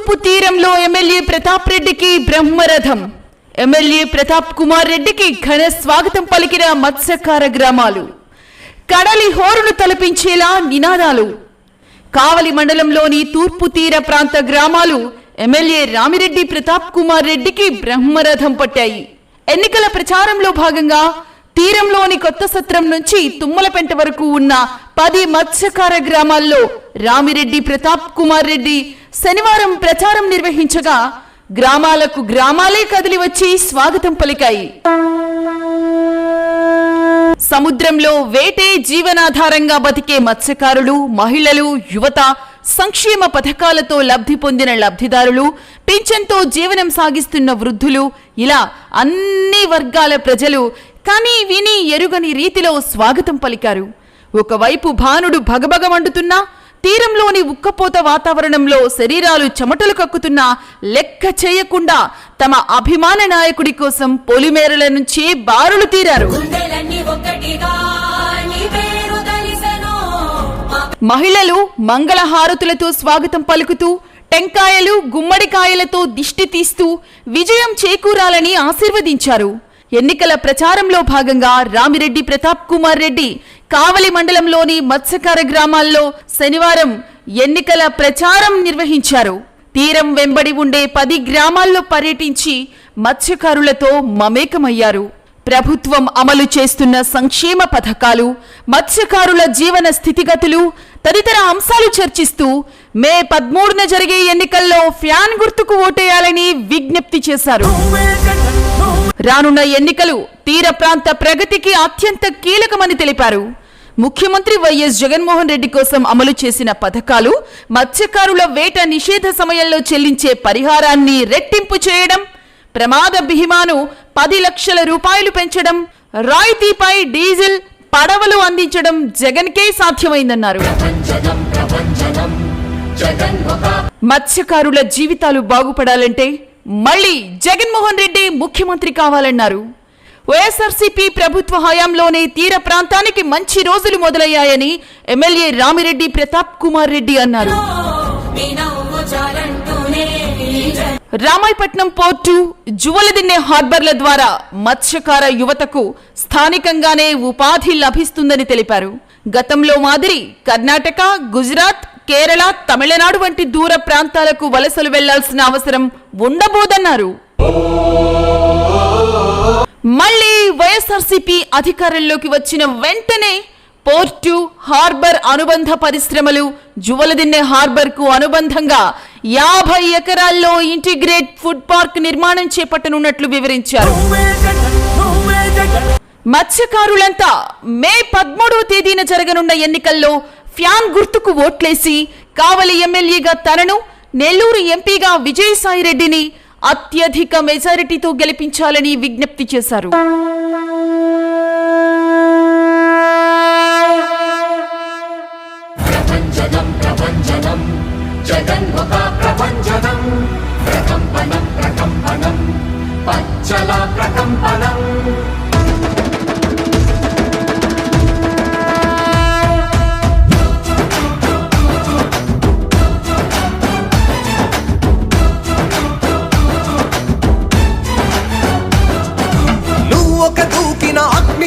తూర్పు తీరంలో ఎమ్మెల్యే ప్రతాప్ రెడ్డికి బ్రహ్మరథం. ఎమ్మెల్యే ప్రతాప్ కుమార్ రెడ్డికి ఘన స్వాగతం పలికిన మత్స్యకార గ్రామాలు. కడలి హోరును తలపించేలా నినాదాలు. కావలి మండలంలోని తూర్పు తీర ప్రాంత గ్రామాలు ఎమ్మెల్యే రామిరెడ్డి ప్రతాప్ కుమార్ రెడ్డికి బ్రహ్మరథం పట్టాయి. ఎన్నికల ప్రచారంలో భాగంగా తీరంలోని కొత్త సత్రం నుంచి తుమ్మలపెంట వరకు ఉన్న పది మత్స్యకార గ్రామాల్లో రామిరెడ్డి ప్రతాప్ కుమార్ రెడ్డి శనివారం ప్రచారం నిర్వహించగా గ్రామాలకు గ్రామాలే కదిలి వచ్చి స్వాగతం పలికాయి. సముద్రంలో వేటే జీవనాధారంగా బతికే మత్స్యకారులు మహిళలు యువత సంక్షేమ పథకాలతో లబ్ధి పొందిన లబ్ధిదారులు పింఛన్తో జీవనం సాగిస్తున్న వృద్ధులు ఇలా అన్ని వర్గాల ప్రజలు కానీ విని ఎరుగని రీతిలో స్వాగతం పలికారు. ఒకవైపు భానుడు భగభగమండుతున్నా తీరంలోని ఉక్కపోత వాతావరణంలో శరీరాలు చెమటలు కక్కుతున్నా లెక్క చేయకుండా తమ అభిమాన నాయకుడి కోసం పొలిమేరల నుంచి బారులు తీరారు. మహిళలు మంగళహారతులతో స్వాగతం పలుకుతూ టెంకాయలు గుమ్మడికాయలతో దిష్టి తీస్తూ విజయం చేకూరాలని ఆశీర్వదించారు. ఎన్నికల ప్రచారంలో భాగంగా రామిరెడ్డి ప్రతాప్ కుమార్ రెడ్డి కావలి మండలంలోని మత్స్యకార గ్రామాల్లో శనివారం ఎన్నికల ప్రచారం నిర్వహించారు. తీరం వెంబడి ఉండే పది గ్రామాల్లో పర్యటించి మత్స్యకారులతో మమేకమయ్యారు. ప్రభుత్వం అమలు చేస్తున్న సంక్షేమ పథకాలు మత్స్యకారుల జీవన స్థితిగతులు తదితర అంశాలు చర్చిస్తూ మే పదమూడున జరిగే ఎన్నికల్లో ఫ్యాన్ గుర్తుకు ఓటేయాలని విజ్ఞప్తి చేశారు. రానున్న ఎన్నికలు తీర ప్రాంత ప్రగతికి అత్యంత కీలకమని తెలిపారు. ముఖ్యమంత్రి వైఎస్ జగన్మోహన్ రెడ్డి కోసం అమలు చేసిన పథకాలు మత్స్యకారుల వేట నిషేధ సమయంలో చెల్లించే పరిహారాన్ని రెట్టింపు చేయడం ప్రమాద బీమాను పది లక్షల రూపాయలు పెంచడం రాయితీపై డీజిల్ పడవలు అందించడం జగన్కే సాధ్యమైందన్నారు. మత్స్యకారుల జీవితాలు బాగుపడాలంటే మళ్ళీ జగన్మోహన్ రెడ్డి ముఖ్యమంత్రి కావాలన్నారు. వైఎస్ఆర్సీపీ ప్రభుత్వ హయాంలోనే తీర ప్రాంతానికి మంచి రోజులు మొదలయ్యాయని ఎమ్మెల్యే రామిరెడ్డి ప్రతాప్ కుమార్ రెడ్డి అన్నారు. రామాయపట్నం పోర్టు జువలదిన్నె హార్బర్ల ద్వారా మత్స్యకార యువతకు స్థానికంగానే ఉపాధి లభిస్తుందని తెలిపారు. గతంలో మాదిరి కర్ణాటక గుజరాత్ కేరళ తమిళనాడు వంటి దూర ప్రాంతాలకు వలసలు వెళ్ళాల్సిన అవసరం ఉండబోదన్నారు. మళ్ళీ వైఎస్ఆర్సీపీ అధికారంలోకి వచ్చిన వెంటనే పోర్టు హార్బర్ అనుబంధ పరిశ్రమలు జువలదిన్నె హార్బర్కు అనుబంధంగా యాభై ఎకరాల్లో ఇంటిగ్రేట్ ఫుడ్ పార్క్ నిర్మాణం చేపట్టనున్నట్లు వివరించారు. మత్స్యకారులంతా మే పదమూడవ తేదీన జరగనున్న ఎన్నికల్లో ఫ్యాన్ గుర్తుకు ఓట్లేసి కావలి ఎమ్మెల్యేగా తనను నెల్లూరు ఎంపీగా విజయసాయి రెడ్డిని అత్యధిక మెజారిటీతో గెలిపించాలని విజ్ఞప్తి చేశారు. ప్రకంపనం ప్రకంపనం పచ్చల ప్రకంపనం.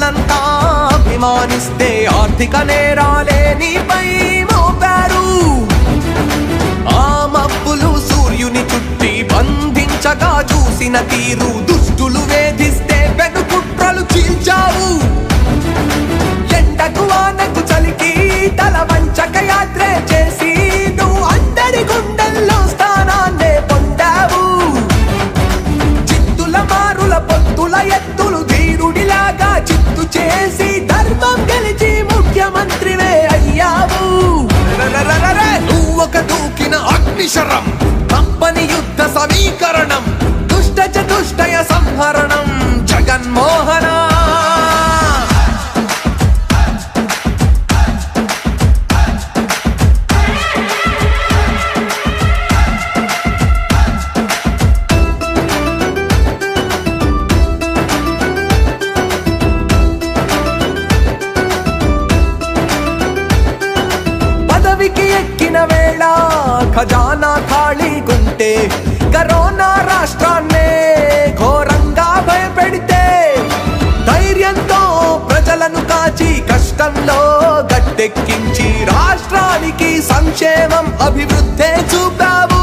ప్రజలంతా అభిమానిస్తే ఆర్థిక నేరాలే నీపై మోపారు. ఆ మబ్బులు సూర్యుని చుట్టి బంధించగా చూసిన తీరు దుష్టులు వేధిస్తే వెనుకుట్రలు చీల్చావు. ఎండకు వానకు చలికి తల వంచక యాత్రే చేసి నువ్వు అందరి గుండెల్లో స్థానాన్నే పొందావు. చిత్తుల మారుల పొత్తుల ఎత్తు చేసి ధర్మం గెలిచి ముఖ్యమంత్రివే అయ్యావు. రరరరరరే, నువ్వొక దూకిన అగ్నిశరం కంపెనీ యుద్ధ సమీకరణం దుష్ట చతుష్టయ సంహరణం జగన్మోహన తెక్కించి రాష్ట్రానికి సంక్షేమం అభివృద్ధే చూపావు.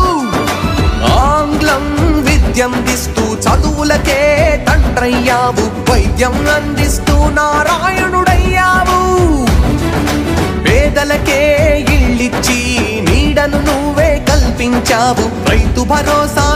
ఆంగ్లం విద్యం దిస్తూ చదువులకే తండ్రయ్యావు. వైద్యం అందిస్తూ నారాయణుడయ్యావు. పేదలకే ఇళ్ళిచ్చి నీడను నువ్వే కల్పించావు. రైతు భరోసా